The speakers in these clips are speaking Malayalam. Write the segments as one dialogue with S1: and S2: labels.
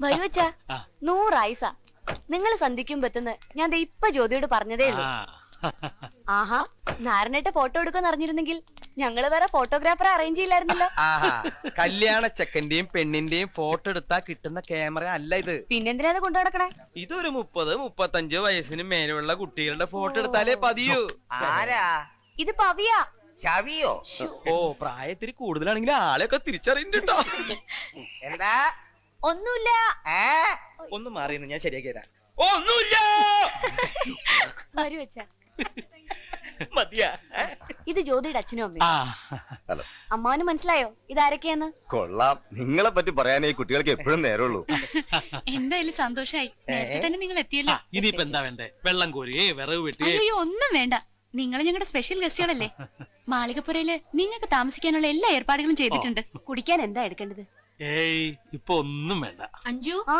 S1: വരുവച്ച. നൂറായിസ നിങ്ങൾ സന്ധിക്കും പറ്റുന്ന ഞാൻ ദേ ഇപ്പൊ ജ്യോതിയോട് പറഞ്ഞതേ ഉള്ളൂ. ആഹാ നാരനേട്ട ഫോട്ടോ എടുക്കാൻ അറിഞ്ഞിരുന്നെങ്കിൽ ഞങ്ങൾ വേറെ ഫോട്ടോഗ്രാഫറെ അറേഞ്ച് ചെയ്യില്ലായിരുന്നല്ലോ.
S2: കല്യാണ ചെക്കന്റെയും പെണ്ണിന്റെയും ഫോട്ടോ എടുത്താ കിട്ടുന്ന ക്യാമറ അല്ല ഇത്.
S1: പിന്നെന്തിനാ അത് കൊണ്ടു നടക്കണേ?
S2: ഇതൊരു മുപ്പത് മുപ്പത്തഞ്ച് വയസ്സിന് മേലുള്ള കുട്ടികളുടെ ഫോട്ടോ എടുത്താലേ പതിയൂ.
S3: ആരാ?
S1: ഇത് പവിയാ.
S3: ചവിയോ?
S2: ഓ പ്രായത്തിരി കൂടുതലാണെങ്കിൽ ആളെയൊക്കെ തിരിച്ചറിയുന്നുണ്ട് കേട്ടോ
S3: എന്താ?
S1: ഒന്നുമില്ല.
S3: ഏ?
S2: ഒന്ന് മാറിയെന്ന് ഞാൻ ശരിയാക്കി തരാം. ഒന്നുമില്ല! മതിയാ.
S1: ഇത് ജ്യോതിയുടെ അച്ഛനും അമ്മയും.
S4: ഹലോ.
S1: അമ്മാവന് മനസ്സിലായോ? ഇതാരൊക്കെയാന്ന്?
S5: കൊള്ളാം. നിങ്ങളെ പറ്റി പറയാനേ ഈ കുട്ടികൾക്ക് എപ്പോഴും നേരമുള്ളൂ.
S6: എന്തായാലും സന്തോഷായി. നേരത്തെ തന്നെ നിങ്ങൾ എത്തിയല്ലോ.
S4: ഇനിയിപ്പോ എന്താ വേണ്ടേ? വെള്ളം കോരിയേ വിറവ് വെട്ടി
S6: അയ്യോ ഒന്നും വേണ്ട. നിങ്ങൾ ഞങ്ങളുടെ സ്പെഷ്യൽ ഗസ്റ്റുകളല്ലേ മാളികപ്പുരയിൽ നിങ്ങൾക്ക് താമസിക്കാനുള്ള എല്ലാ ഏർപ്പാടുകളും ചെയ്തിട്ടുണ്ട്.
S1: കുടിക്കാൻ എന്താ എടുക്കേണ്ടത്?
S4: ഏയ് ഇപ്പൊ ഒന്നും വേണ്ട.
S6: അഞ്ജു?
S1: ആ?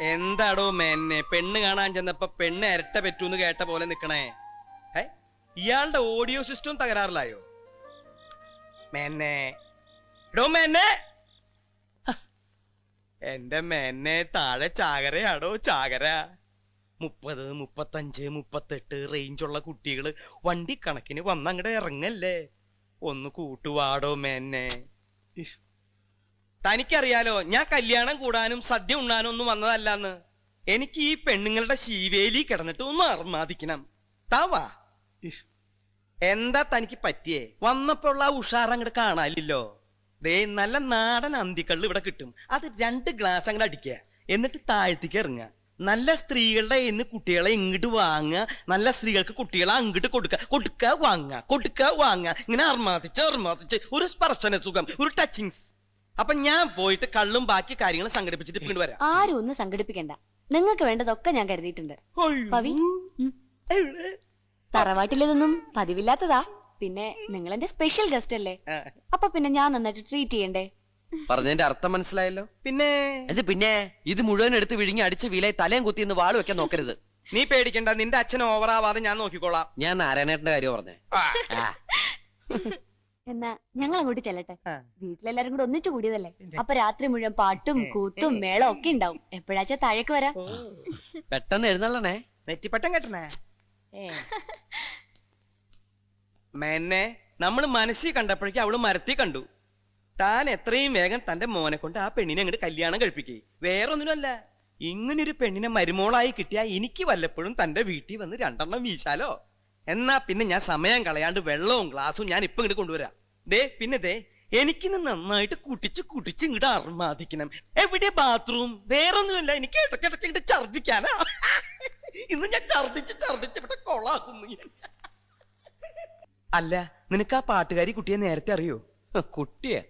S2: എന്താടോ മെന്നെ? പെണ്ണ് കാണാൻ ചെന്നപ്പോ പെണ്ണ് ഇരട്ട പറ്റൂന്ന് കേട്ട പോലെ നിക്കണേ. ഏ ഇയാളുടെ ഓഡിയോ സിസ്റ്റം തകരാറിലായോ? മെന്നെ. എടോ മെന്നെ. എന്റെ മെന്നെ താഴെ ചാകരയാടോ ചാകര. മുപ്പത് മുപ്പത്തഞ്ച് മുപ്പത്തെട്ട് റേഞ്ചുള്ള കുട്ടികൾ വണ്ടി കണക്കിന് വന്നങ്ങടെ ഇറങ്ങല്ലേ? ഒന്ന് കൂട്ടുവാടോ മെന്നെ. തനിക്കറിയാലോ ഞാൻ കല്യാണം കൂടാനും സദ്യ ഉണ്ണാനും ഒന്നും വന്നതല്ലെന്ന്. എനിക്ക് ഈ പെണ്ണുങ്ങളുടെ ശീവേലി കിടന്നിട്ട് ഒന്ന് അർമാദിക്കണം. താവാ എന്താ തനിക്ക് പറ്റിയേ? വന്നപ്പോഴുള്ള ആ ഉഷാർ അങ്ങോട്ട് കാണാനില്ലല്ലോ. ദേ നല്ല നാടൻ അന്തിക്കള്ള് ഇവിടെ കിട്ടും. അത് രണ്ട് ഗ്ലാസ് അങ്ങോട്ട് അടിക്കുക. എന്നിട്ട് താഴ്ത്തിക്ക് ഇറങ്ങുക. നല്ല സ്ത്രീകളുടെ ഇന്ന് കുട്ടികളെ ഇങ്ങോട്ട് വാങ്ങുക. നല്ല സ്ത്രീകൾക്ക് കുട്ടികളെ അങ്ങോട്ട് കൊടുക്കുക. കൊടുക്ക വാങ്ങുക. കൊടുക്ക വാങ്ങുക. ഇങ്ങനെ അർമാദിച്ച് അർമാദിച്ച്. ഒരു സ്പർശന സുഖം. ഒരു ടച്ചിങ്സ് അപ്പൊ ഞാൻ പോയിട്ട് കള്ളും ബാക്കി കാര്യങ്ങളും സംഘടിപ്പിച്ചിട്ട് പിന്നീട് വരാം.
S1: ആരും ഒന്നും സംഘടിപ്പിക്കണ്ട. നിങ്ങൾക്ക് വേണ്ടതൊക്കെ ഞാൻ കരുതിയിട്ടുണ്ട്. പവി. തറവാട്ടിലിതൊന്നും പതിവില്ലാത്തതാ. പിന്നെ നിങ്ങൾ എന്റെ സ്പെഷ്യൽ ഗസ്റ്റ് അല്ലേ അപ്പൊ പിന്നെ ഞാൻ നന്നായിട്ട് ട്രീറ്റ് ചെയ്യണ്ടേ?
S7: പറഞ്ഞതിന്റെ അർത്ഥം മനസ്സിലായല്ലോ?
S2: പിന്നെ?
S7: എന്ത് പിന്നെ? ഇത് മുഴുവൻ എടുത്ത് വിഴുങ്ങി അടിച്ച് വീലായി തലയും കുത്തി എന്ന് വാൾ വെക്കാൻ നോക്കരുത്.
S2: നീ പേടിക്കണ്ട നിന്റെ അച്ഛൻ ഓവറാവാതെ ഞാൻ നോക്കിക്കോളാം.
S7: ഞാൻ നാരായണേട്ടന്റെ കാര്യം പറഞ്ഞേ. ആ,
S1: എന്നാ ഞങ്ങൾ അങ്ങോട്ട് ചെല്ലട്ടെ വീട്ടിലെല്ലാരും കൂടെ ഒന്നിച്ചു കൂടിയതല്ലേ? അപ്പൊ രാത്രി മുഴുവൻ പാട്ടും കൂത്തും മേളം ഒക്കെ ഉണ്ടാവും. എപ്പോഴാച്ചാ താഴേക്ക് വരാം?
S7: പെട്ടെന്ന് എഴുന്നള്ളണേ.
S2: നെറ്റിപ്പട്ടം കെട്ടണേ? മെന്നെ നമ്മൾ മനസ്സിൽ കണ്ടപ്പോഴേക്കും അവൾ മരത്തി കണ്ടു. താൻ എത്രയും വേഗം തന്റെ മോനെ കൊണ്ട് ആ പെണ്ണിനെ അങ്ങോട്ട് കല്യാണം കഴിപ്പിക്കേ. വേറൊന്നിനുമല്ല. ഇങ്ങനൊരു പെണ്ണിനെ മരുമോളായി കിട്ടിയാ എനിക്ക് വല്ലപ്പോഴും തന്റെ വീട്ടിൽ വന്ന് രണ്ടെണ്ണം വീശാലോ. എന്നാ പിന്നെ ഞാൻ സമയം കളയാണ്ട് വെള്ളവും ഗ്ലാസും ഞാൻ ഇപ്പൊ ഇങ്ങോട്ട് കൊണ്ടുവരാം. ദേ പിന്നെ ദേ എനിക്ക് നന്നായിട്ട് കുട്ടിച്ച് കുട്ടിച്ച് ഇങ്ങോട്ട് അർമാദിക്കണം എവിടെ ബാത്റൂം? വേറൊന്നുമില്ല. എനിക്ക് ഇടയ്ക്കിടയ്ക്ക് ഇങ്ങോട്ട് ഛർദിക്കാനാ ഇന്ന് ഞാൻ ഛർദിച്ച് ഛർദിച്ച് ഇവിടെ കൊളാക്കുന്നു ഞാൻ. അല്ല നിനക്ക് ആ പാട്ടുകാരി കുട്ടിയെ നേരത്തെ അറിയോ?
S7: കുട്ടിയ കുട്ടിയെ.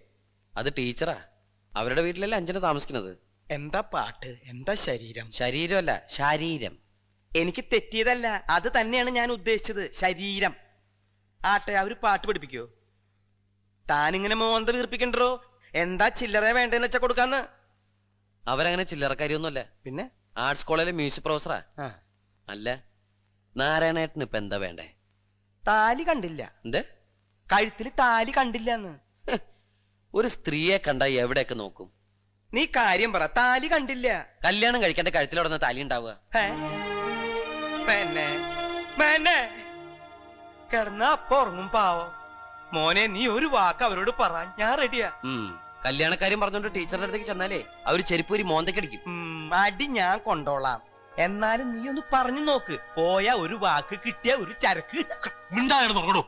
S7: അത് ടീച്ചറാ. അവരുടെ വീട്ടിലല്ലേ അഞ്ചന താമസിക്കുന്നത്.
S2: എന്താ പാട്ട്? എന്താ ശരീരം?
S7: ശരീരമല്ല ശാരീരം.
S2: എനിക്ക് തെറ്റിയതല്ല. അത് തന്നെയാണ് ഞാൻ ഉദ്ദേശിച്ചത്. ശരീരം. ആട്ടെ അവർ പാട്ട് പഠിപ്പിക്കോ? താനിങ്ങനെ മോന്ത വീർപ്പിക്കണ്ടോ? എന്താ ചില്ലറ വേണ്ടെന്ന് വെച്ചാ കൊടുക്കാന്ന്?
S7: അവരങ്ങനെ ചില്ലറക്കാരിയൊന്നുമല്ല.
S2: പിന്നെ?
S7: ആർട്സ് കോളേജിലെ മ്യൂസിക് പ്രൊഫസറാ. അല്ല നാരായണേട്ടന് ഇപ്പൊ എന്താ വേണ്ടേ?
S2: താലി കണ്ടില്ല.
S7: എന്ത്?
S2: കഴുത്തിൽ താലി
S7: കണ്ടില്ല ഒരു സ്ത്രീയെ കണ്ട എവിടെയൊക്കെ നോക്കും?
S2: നീ കാര്യം പറ താലി കണ്ടില്ല.
S7: കല്യാണം കഴിക്കേണ്ട കഴുത്തിലോടുന്ന താലി ഉണ്ടാവുക.
S2: കിടന്ന അപ്പൊ ഉറങ്ങും പാവം. മോനെ നീ ഒരു വാക്ക് അവരോട് പറ. ഞാൻ റെഡിയാ
S7: കല്യാണക്കാര്യം പറഞ്ഞോണ്ട് ടീച്ചറിന്റെ അടുത്തേക്ക് ചെന്നാലേ അവർ ചെരുപ്പൂരി മോന്തക്കടിക്കും
S2: അടി ഞാൻ കൊണ്ടോളാം. എന്നാലും നീ ഒന്ന് പറഞ്ഞു നോക്ക്. പോയ ഒരു വാക്ക് കിട്ടിയ ഒരു ചരക്ക്.
S4: മിണ്ടായാണ് നോക്കണോ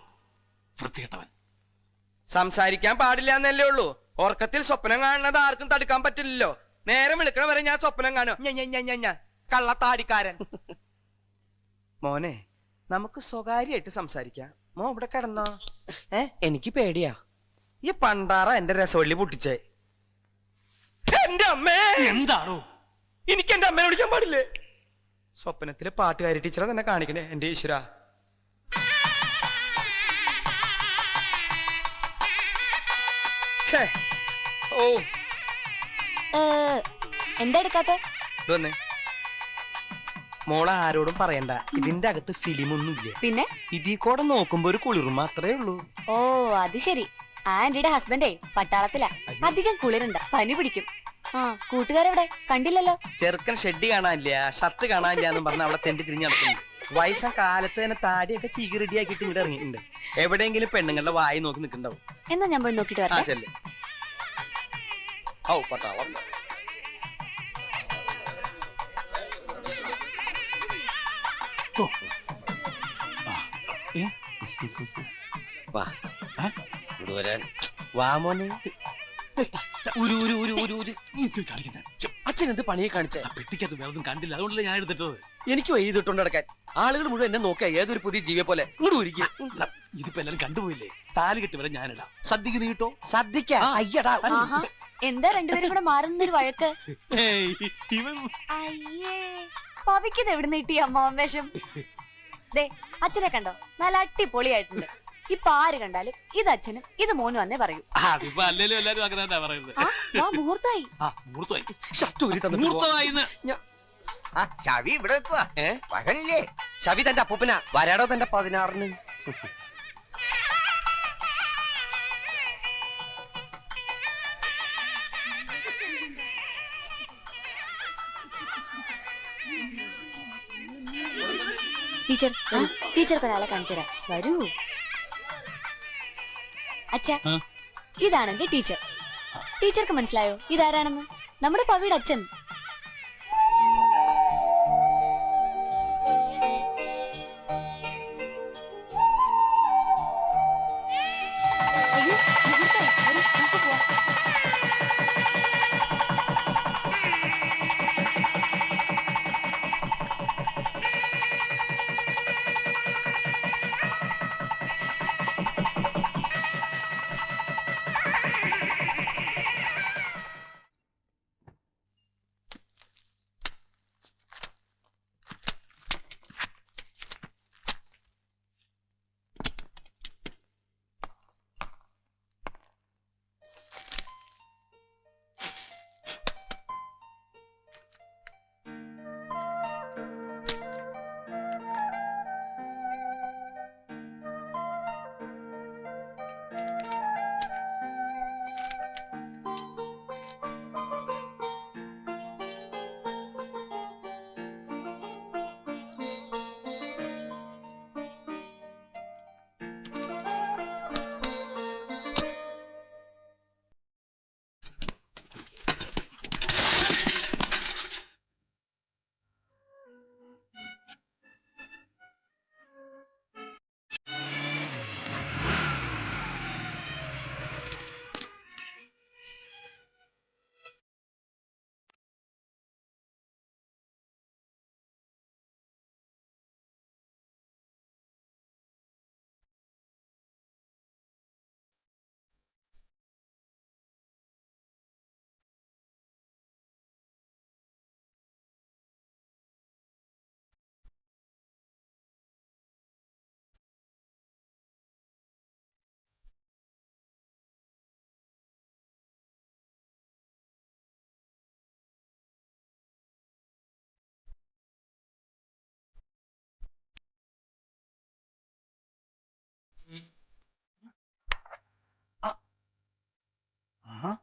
S4: വൃത്തികെട്ടവൻ.
S2: സംസാരിക്കാൻ പാടില്ല എന്നല്ലേ ഉള്ളൂ. ഉറക്കത്തിൽ സ്വപ്നം കാണുന്നത് ആർക്കും തടുക്കാൻ പറ്റില്ലല്ലോ. നേരം വിളിക്കണ വരെ ഞാൻ സ്വപ്നം കാണും. കള്ളത്താടിക്കാരൻ. മോനെ നമുക്ക് സ്വകാര്യമായിട്ട് സംസാരിക്കാം. മോ ഇവിടെ കിടന്നോ? ഏ എനിക്ക് പേടിയാ. ഈ പണ്ടാറ എന്റെ രസവള്ളി പൊട്ടിച്ചേ. എന്റെ അമ്മേ!
S4: എന്താണോ?
S2: എനിക്ക് എന്റെ അമ്മേനെ വിളിക്കാൻ പാടില്ലേ? സ്വപ്നത്തിലെ പാട്ടുകാരി ടീച്ചറെ തന്നെ കാണിക്കണേ എന്റെ ഈശ്വര. ഓ.
S1: എന്താ എടുക്കാത്ത?
S2: വന്നേ. മോളെ ആരോടും പറയണ്ട. ഇതിന്റെ അകത്ത് ഫിലിം ഒന്നുമില്ല
S1: പിന്നെ?
S2: ഇതിൽ കൂടെ നോക്കുമ്പോ ഒരു കുളിർമ അത്രേ ഉള്ളൂ.
S1: ഓ അത് ശരി. ആന്റിയുടെ ഹസ്ബൻഡേ പട്ടാളത്തിലാ. അധികം കുളിരണ്ട. പനി പിടിക്കും. ആ കൂട്ടുകാരെവിടെ? കണ്ടില്ലല്ലോ?
S2: ചെറുക്കൻ ഷെഡ് കാണാനില്ല. ഷർട്ട് കാണാനില്ല എന്ന് പറഞ്ഞ അവിടെ തെണ്ടി തിരിഞ്ഞു നടക്കുന്നു. വയസ്സ കാലത്ത് തന്നെ താടിയൊക്കെ ചീകി ആക്കിട്ട് ഇവിടെ ഇറങ്ങിയിട്ടുണ്ട്. എവിടെയെങ്കിലും പെണ്ണുങ്ങളുടെ വായി നോക്കി നിൽക്കണ്ടാവും
S1: എന്നാ ഞാൻ പോയി നോക്കിട്ട് വരാം
S2: ചെല്ല്. ഔ പട്ടാളം.
S7: വാ? ഇങ്ങോട്ട് വരാൻ വാ മോനെ ഉരു ഉരു ഉരു
S4: ഇത് കാണിക്കുന്നത്
S7: അച്ഛൻ എന്ത് പണിയെ കാണിച്ചേ.
S4: പെട്ടിക്കകത്ത് വേറെ കണ്ടില്ല. അതുകൊണ്ടല്ലേ ഞാൻ എടുത്തിട്ടത്?
S7: എനിക്ക് വൈകിട്ടുണ്ട് നടക്കാൻ. ആളുകൾ മുഴുവൻ എന്നെ നോക്കുക ഏതൊരു പുതിയ ജീവിയെ പോലെ ഇങ്ങോട്ട് ഉരിക്കുക
S4: അല്ല, ഇതിപ്പോ എല്ലാരും കണ്ടുപോയില്ലേ? താൽ കെട്ടി വരെ ഞാനിടാം സദ്യക്ക് നീട്ടോ
S7: സദ്യക്ക? അയ്യടാ.
S1: എന്താ രണ്ടുപേരും കൂടെ മാറുന്നൊരു വഴക്ക്?
S4: ഏയ്, ഇവൻ
S1: അയ്യേ. പവിക്കത് എവിടുന്ന് കിട്ടി അമ്മാവൻ വേഷം. ദേ അച്ഛനെ കണ്ടോ? നല്ല അടിപൊളിയായിട്ടുണ്ട്. ഇപ്പൊ ആര് കണ്ടാലും ഇത് അച്ഛനും ഇത് മോനും അന്നേ പറയൂ.
S4: അതിപ്പോ അല്ലേലും എല്ലാരും അങ്ങനെ തന്നെ പറയുന്നത്?
S1: ആ വാ മുഹൂർത്തായി
S4: ആ മുഹൂർത്തമായി
S7: തന്നിട്ട്
S3: ആ ചവി ഇവിടെ വെക്കുക? വരണില്ലേ?
S7: ശവി തന്റെ അപ്പൂപ്പന. വരാടോ തന്റെ പതിനാറിന്.
S1: ടീച്ചർ ടീച്ചർക്ക് ഒരാളെ കാണിച്ചുതരാം വരൂ. അച്ഛാ? ഇതാണ് എന്റെ ടീച്ചർ. ടീച്ചർക്ക് മനസ്സിലായോ? ഇതാരാണെന്ന്? നമ്മുടെ പവിയുടെ അച്ഛൻ.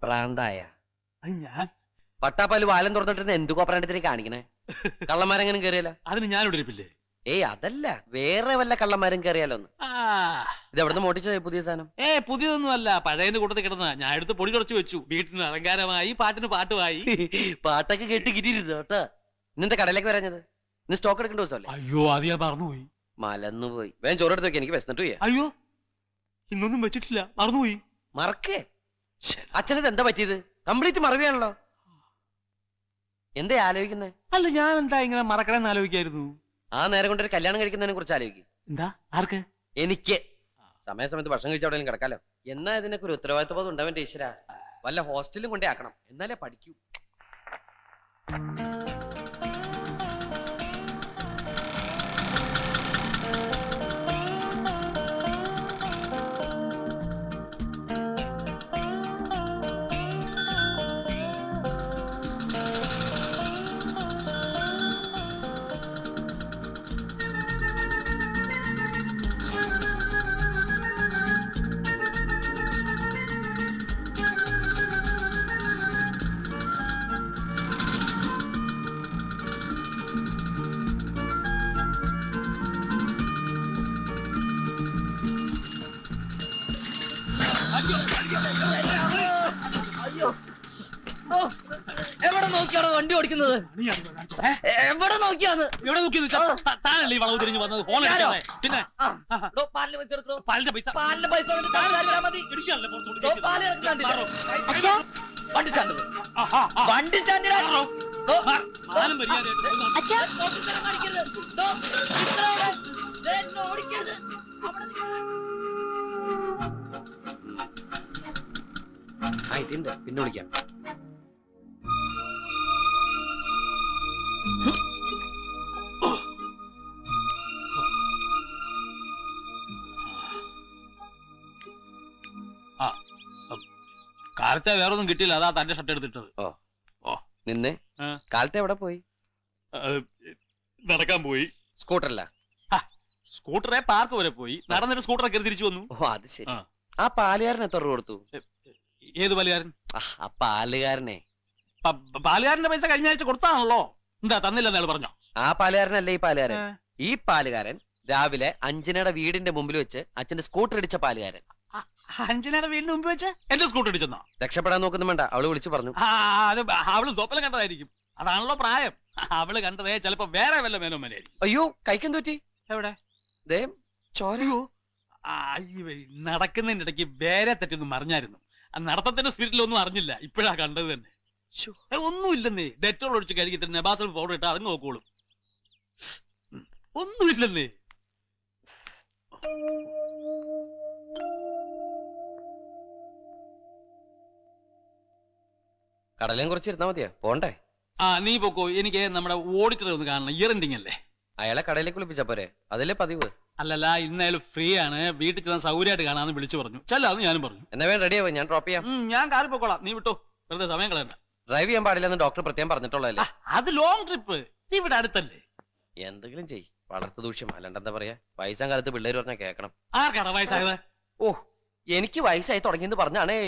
S7: പ്രാന്തായ
S4: അത് ഞാൻ.
S7: പട്ടാപ്പാൽ വാലം തുറന്നിട്ടിരുന്ന എന്ത് കോപ്പറേണ്ടത്തിനെ കാണിക്കണേ? കള്ളന്മാരെങ്ങനെ കയറിയല്ല
S4: അതിന് ഞാൻ ഉടരിപ്പില്ലേ
S7: ഏയ് അതല്ല. വേറെ വല്ല കള്ളന്മാരും കയറിയാലോ ഒന്ന്
S4: ആ.
S7: ഇത് എവിടുന്ന് മോട്ടിച്ചത് പുതിയ സാധനം?
S4: ഏ പുതിയതൊന്നും അല്ല പഴയതിന്റെ കൂട്ടത്തിൽ കിടന്ന ഞാൻ എടുത്ത് പൊടി കുറച്ച് വെച്ചു. വീട്ടിന് അലങ്കാരമായി പാട്ടിന് പാട്ടുമായി.
S7: പാട്ടൊക്കെ കേട്ട് കിട്ടിയിരുന്നു കേട്ടോ? ഇന്നത്തെ കടയിലേക്ക് വരാഞ്ഞത്? ഇന്ന് സ്റ്റോക്ക് എടുക്കേണ്ട ദിവസമല്ലേ?
S4: അയ്യോ അത് ഞാൻ മറന്നുപോയി.
S7: മലന്നു പോയി വേഗം ചോറെടുത്ത് വെക്കാൻ എനിക്ക് വിശന്നിട്ട് പോയി
S4: അയ്യോ ഇന്നൊന്നും വെച്ചിട്ടില്ല. മറന്നുപോയി.
S7: മറക്കേ. അച്ഛനത് എന്താ പറ്റിയത്? കംപ്ലീറ്റ് മറവിയാണല്ലോ. എന്താ ആലോചിക്കുന്നേ?
S4: അല്ല ഞാൻ എന്താ ഇങ്ങനെ മറക്കണമെന്ന് ആലോചിക്കായിരുന്നു?
S7: ആ നേരം കൊണ്ട് ഒരു കല്യാണം കഴിക്കുന്നതിനെ കുറിച്ച് ആലോചിക്കും.
S4: എന്താ? ആർക്ക്?
S7: എനിക്ക്. സമയസമയത്ത് ഭക്ഷണം കഴിച്ച അവിടെ കിടക്കാലോ. എന്നാ ഇതിനൊക്കെ ഒരു ഉത്തരവാദിത്വ ബോധം ഉണ്ടാവേണ്ട ഈശ്വര വല്ല ഹോസ്റ്റലിലും കൊണ്ടേ ആക്കണം. എന്നാലേ പഠിക്കൂ.
S8: വണ്ടി എവിടെ നോക്കിയാന്ന്?
S4: എവിടെ നോക്കി താനല്ലേ ഈ വളവ് തിരിഞ്ഞു വന്നത്? ഫോൺ? പിന്നെ?
S8: പൈസ എടുക്കണോ?
S4: പാലിന്റെ പൈസ.
S8: മതി.
S4: ഇടിക്കാനല്ലേ പുറത്തോട്ട്
S1: പാൽ
S8: വണ്ടി സ്റ്റാൻഡ്. വണ്ടി. ഓടിക്കരുത്.
S7: ആ ഇതുണ്ട് പിന്നെ വിളിക്കാം.
S4: കാലത്തെ വേറൊന്നും കിട്ടിയില്ല. അതാ തന്റെ ഷർട്ട് എടുത്തിട്ടത്.
S7: നിന്നെ?
S4: ആ.
S7: കാലത്തെ എവിടെ പോയി?
S4: അത് നടക്കാൻ പോയി.
S7: സ്കൂട്ടറല്ല
S4: സ്കൂട്ടറെ പാർക്ക് വരെ പോയി. നടന്നിട്ട് സ്കൂട്ടറെ കയറി തിരിച്ചു വന്നു.
S7: ഓ അത് ശരി.
S4: ആ.
S7: ആ പാലുകാരൻ എത്ര രൂപ കൊടുത്തു?
S4: ഏത് പാലുകാരൻ?
S7: ആ, ആ പാലുകാരനെ.
S4: പ- പ- പാലുകാരന്റെ പൈസ കഴിഞ്ഞ ആഴ്ച കൊടുത്താണല്ലോ. എന്താ തന്നില്ലെന്നയാൾ പറഞ്ഞോ?
S7: ആ പാലുകാരനല്ലേ ഈ പാലുകാരൻ? ഈ പാലുകാരൻ രാവിലെ അഞ്ജനയുടെ വീടിന്റെ മുമ്പിൽ വെച്ച് അച്ഛന്റെ സ്കൂട്ടർ ഇടിച്ച പാലുകാരൻ.
S4: അഞ്ജനയുടെ വീടിന്റെ മുമ്പ് വെച്ച്? എന്റെ സ്കൂട്ടർ ഇടിച്ചെന്നോ?
S7: രക്ഷപ്പെടാൻ നോക്കുന്നു വേണ്ട. അവൾ വിളിച്ചു പറഞ്ഞു.
S4: ആ അത് അവൾ സ്വപ്നം കണ്ടതായിരിക്കും. അതാണല്ലോ പ്രായം. അവൾ കണ്ടതേ ചിലപ്പോ വേറെ വല്ല മേനോ മേനായിരിക്കും
S7: അയ്യോ കൈക്കും തോറ്റി
S4: എവിടെ?
S7: ദേ ചോര?
S4: ആ, ഈ വഴി നടക്കുന്നതിന്റെ ഇടയ്ക്ക് വേറെ തെറ്റൊന്നും മറിഞ്ഞായിരുന്നു. ആ നടത്തത്തിന്റെ സ്പിരിറ്റിലൊന്നും അറിഞ്ഞില്ല. ഇപ്പോഴാ കണ്ടത് തന്നെ. ഒന്നുമില്ലെന്നേ. ഡെറ്റോൾ ഒഴിച്ച് കഴുകിട്ട് നെബാസൽ പൗഡർ ഇട്ട് അത് നോക്കോളും ഒന്നുമില്ലെന്നേ.
S7: കടലേം കുറച്ച് ഇരുന്നാ മതിയോ? പോണ്ടേ?
S4: ആ നീ പോക്കോ. എനിക്ക് നമ്മുടെ ഓഡിറ്ററെ ഒന്ന് കാണണം. ഇയർ എൻഡിങ് അല്ലേ?
S7: അയാളെ കടയിലേക്ക് വിളിപ്പിച്ച പോരെ. അതല്ലേ പതിവ്?
S4: അല്ലല്ല ഇന്നായാലും ഫ്രീ ആണ്. വീട്ടിൽ ചെന്നാൽ സൗകര്യമായിട്ട് കാണാന്ന് വിളിച്ചു പറഞ്ഞു. ചെല്ല അത് ഞാനും പറഞ്ഞു.
S7: എന്നാ വേണം റെഡിയാവും ഞാൻ ഡ്രോപ്പ് ചെയ്യാം.
S4: ഞാൻ കാറിൽ പൊക്കോളാം. നീ വിട്ടോ. വെറുതെ സമയം കളയണ്ട.
S7: ഡ്രൈവ് ചെയ്യാൻ പാടില്ലെന്ന് ഡോക്ടർ പ്രത്യേകം പറഞ്ഞിട്ടുള്ളതല്ലേ?
S4: അത് ലോങ് ട്രിപ്പ് ഇവിടെ അടുത്തല്ലേ?
S7: എന്തെങ്കിലും ചെയ് വളർത്തു ദൂഷ്യം. അല്ലാണ്ട് എന്താ പറയാ? വയസ്സാം കാലത്ത് പിള്ളേര് പറഞ്ഞാൽ കേക്കണം.
S4: ആർക്കാണ് വയസ്സായത്?
S7: ഓ എനിക്ക് വയസ്സായി തുടങ്ങിയെന്ന് പറഞ്ഞാണേ.